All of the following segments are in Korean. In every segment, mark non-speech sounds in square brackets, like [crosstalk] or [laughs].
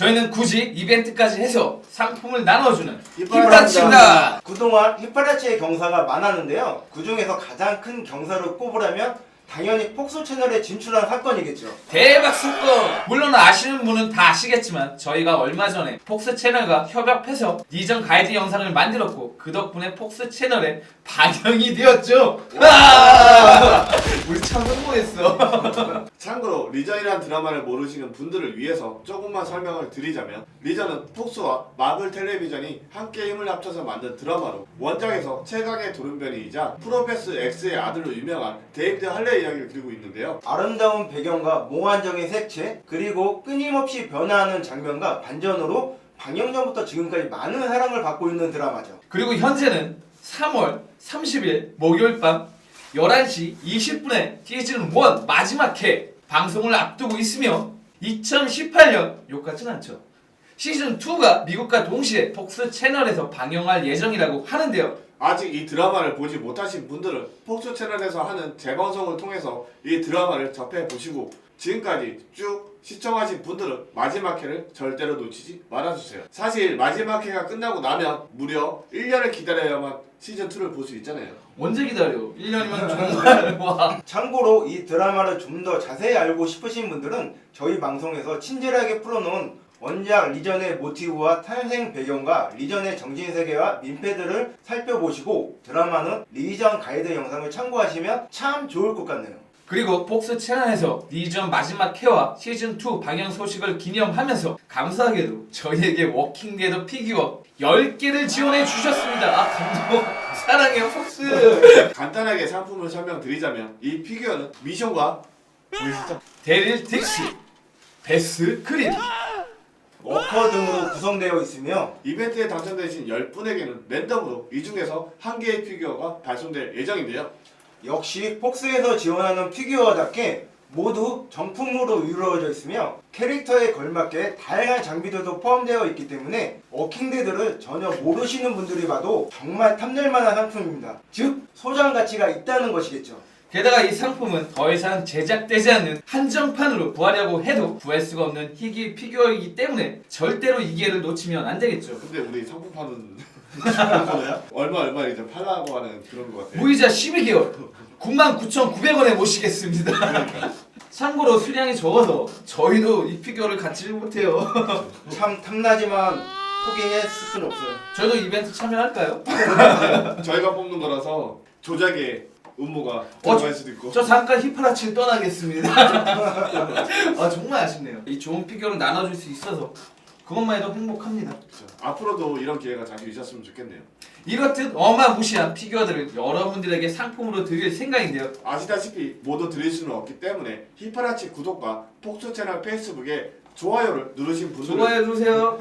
저희는 굳이 이벤트까지 해서 상품을 나눠주는 히브라치입니다. 그동안 히파라치의 경사가 많았는데요. 그 중에서 가장 큰 경사를 꼽으라면 당연히 폭소 채널에 진출한 사건이겠죠. 대박 사건! 물론 아시는 분은 다 아시겠지만 저희가 얼마 전에 폭스 채널과 협업해서 이전 가이드 영상을 만들었고 그 덕분에 폭스 채널에 반영이 되었죠. 리전이라는 드라마를 모르시는 분들을 위해서 조금만 설명을 드리자면 리전은 폭스와 마블 텔레비전이 함께 힘을 합쳐서 만든 드라마로 원작에서 최강의 도른변이이자 프로페스 X의 아들로 유명한 데이비드 할레 이야기를 그리고 있는데요. 아름다운 배경과 몽환적인 색채 그리고 끊임없이 변화하는 장면과 반전으로 방영 전부터 지금까지 많은 사랑을 받고 있는 드라마죠. 그리고 현재는 3월 30일 목요일 밤 11시 20분에 시즌 1 마지막 회 방송을 앞두고 있으며 2018년 욕같진 않죠. 시즌 2가 미국과 동시에 폭스 채널에서 방영할 예정이라고 하는데요. 아직 이 드라마를 보지 못하신 분들은 폭스 채널에서 하는 재방송을 통해서 이 드라마를 접해 보시고 지금까지 쭉 시청하신 분들은 마지막 회를 절대로 놓치지 말아주세요. 사실 마지막 회가 끝나고 나면 무려 1년을 기다려야만 시즌 2를 볼 수 있잖아요. 언제 기다려? 1년이면 정말 와. [laughs] 참고로 이 드라마를 좀 더 자세히 알고 싶으신 분들은 저희 방송에서 친절하게 풀어놓은 원작 리전의 모티브와 탄생 배경과 리전의 정신 세계와 민폐들을 살펴보시고 드라마는 리전 가이드 영상을 참고하시면 참 좋을 것 같네요. 그리고 폭스 채널에서 리전 마지막 회와 시즌 2 방영 소식을 기념하면서 감사하게도 저희에게 워킹데드 피규어 10개를 지원해 주셨습니다. 아 감동. 사랑해요 폭스. [laughs] 간단하게 상품을 설명드리자면 이 피규어는 미션과 보이시죠? 데릴 딕시, 베스 크림, 워커 등으로 구성되어 있으며 이벤트에 당첨되신 10분에게는 랜덤으로 이 중에서 한 개의 피규어가 발송될 예정인데요. 역시 폭스에서 지원하는 피규어답게 모두 정품으로 이루어져 있으며 캐릭터에 걸맞게 다양한 장비들도 포함되어 있기 때문에 워킹데드를 전혀 모르시는 분들이 봐도 정말 탐낼만한 상품입니다. 즉 소장 가치가 있다는 것이겠죠. 게다가 이 상품은 더 이상 제작되지 않는 한정판으로 구하려고 해도 구할 수가 없는 희귀 피규어이기 때문에 절대로 이 기회를 놓치면 안 되겠죠. 근데 우리 상품판은 얼마 얼마 이제 팔라고 하는 그런 것 같아요. 무이자 12개월 99,900원에 모시겠습니다. 참고로 수량이 적어서 저희도 이 피규어를 갖지를 못해요. 참 탐나지만 포기했을 수는 없어요. 저희도 이벤트 참여할까요? [laughs] 저희가 뽑는 거라서 조작의 음모가 들어갈 수도 있고. 저 잠깐 히파라치를 떠나겠습니다. [laughs] 아 정말 아쉽네요. 이 좋은 피규어를 나눠줄 수 있어서 그것만 해도 행복합니다. 그렇죠. 앞으로도 이런 기회가 자주 있었으면 좋겠네요. 이렇듯 어마무시한 피규어들을 여러분들에게 상품으로 드릴 생각인데요. 아시다시피 모두 드릴 수는 없기 때문에 히파라치 구독과 폭스 채널 페이스북에 좋아요를 누르신 분들은 좋아해 주세요.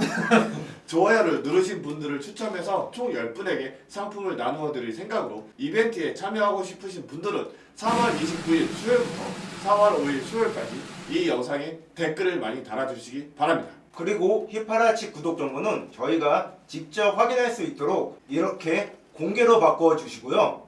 좋아요를 누르신 분들을 추첨해서 총 10분에게 상품을 나누어 드릴 생각으로 이벤트에 참여하고 싶으신 분들은 4월 29일 수요일부터 4월 5일 수요일까지 이 영상에 댓글을 많이 달아주시기 바랍니다. 그리고 히파라치 구독 정보는 저희가 직접 확인할 수 있도록 이렇게 공개로 바꿔 주시고요.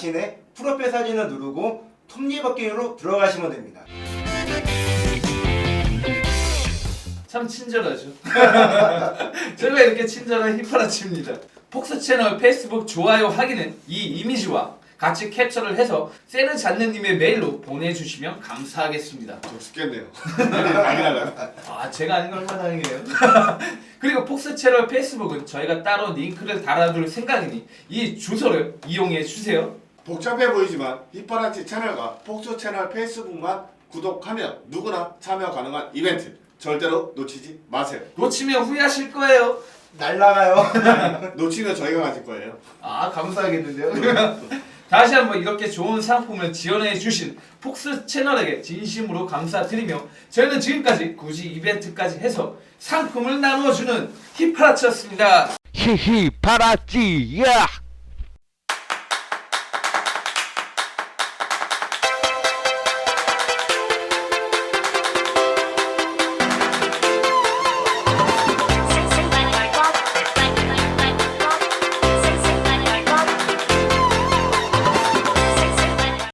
자신의 프로필 사진을 누르고 톱니바퀴로 들어가시면 됩니다. 참 친절하죠. [laughs] 제가 이렇게 친절한 히파라치입니다. 폭스 채널 페이스북 좋아요 확인은 이 이미지와 같이 캡처를 해서 세르 잔느님의 메일로 보내주시면 감사하겠습니다. 저 죽겠네요. [laughs] 아 제가 아닌 걸 얼마나 다행이에요. [laughs] 그리고 폭스 채널 페이스북은 저희가 따로 링크를 달아둘 생각이니 이 주소를 이용해 주세요. 복잡해 보이지만 히파라치 채널과 폭스 채널 페이스북만 구독하면 누구나 참여 가능한 이벤트 절대로 놓치지 마세요. 놓치면 후회하실 거예요. 날라가요. [laughs] 놓치면 저희가 가질 거예요. 아 감사하겠는데요. [laughs] 다시 한번 이렇게 좋은 상품을 지원해 주신 폭스 채널에게 진심으로 감사드리며 저희는 지금까지 굳이 이벤트까지 해서 상품을 나누어주는 히파라치였습니다. 히히 파라찌 야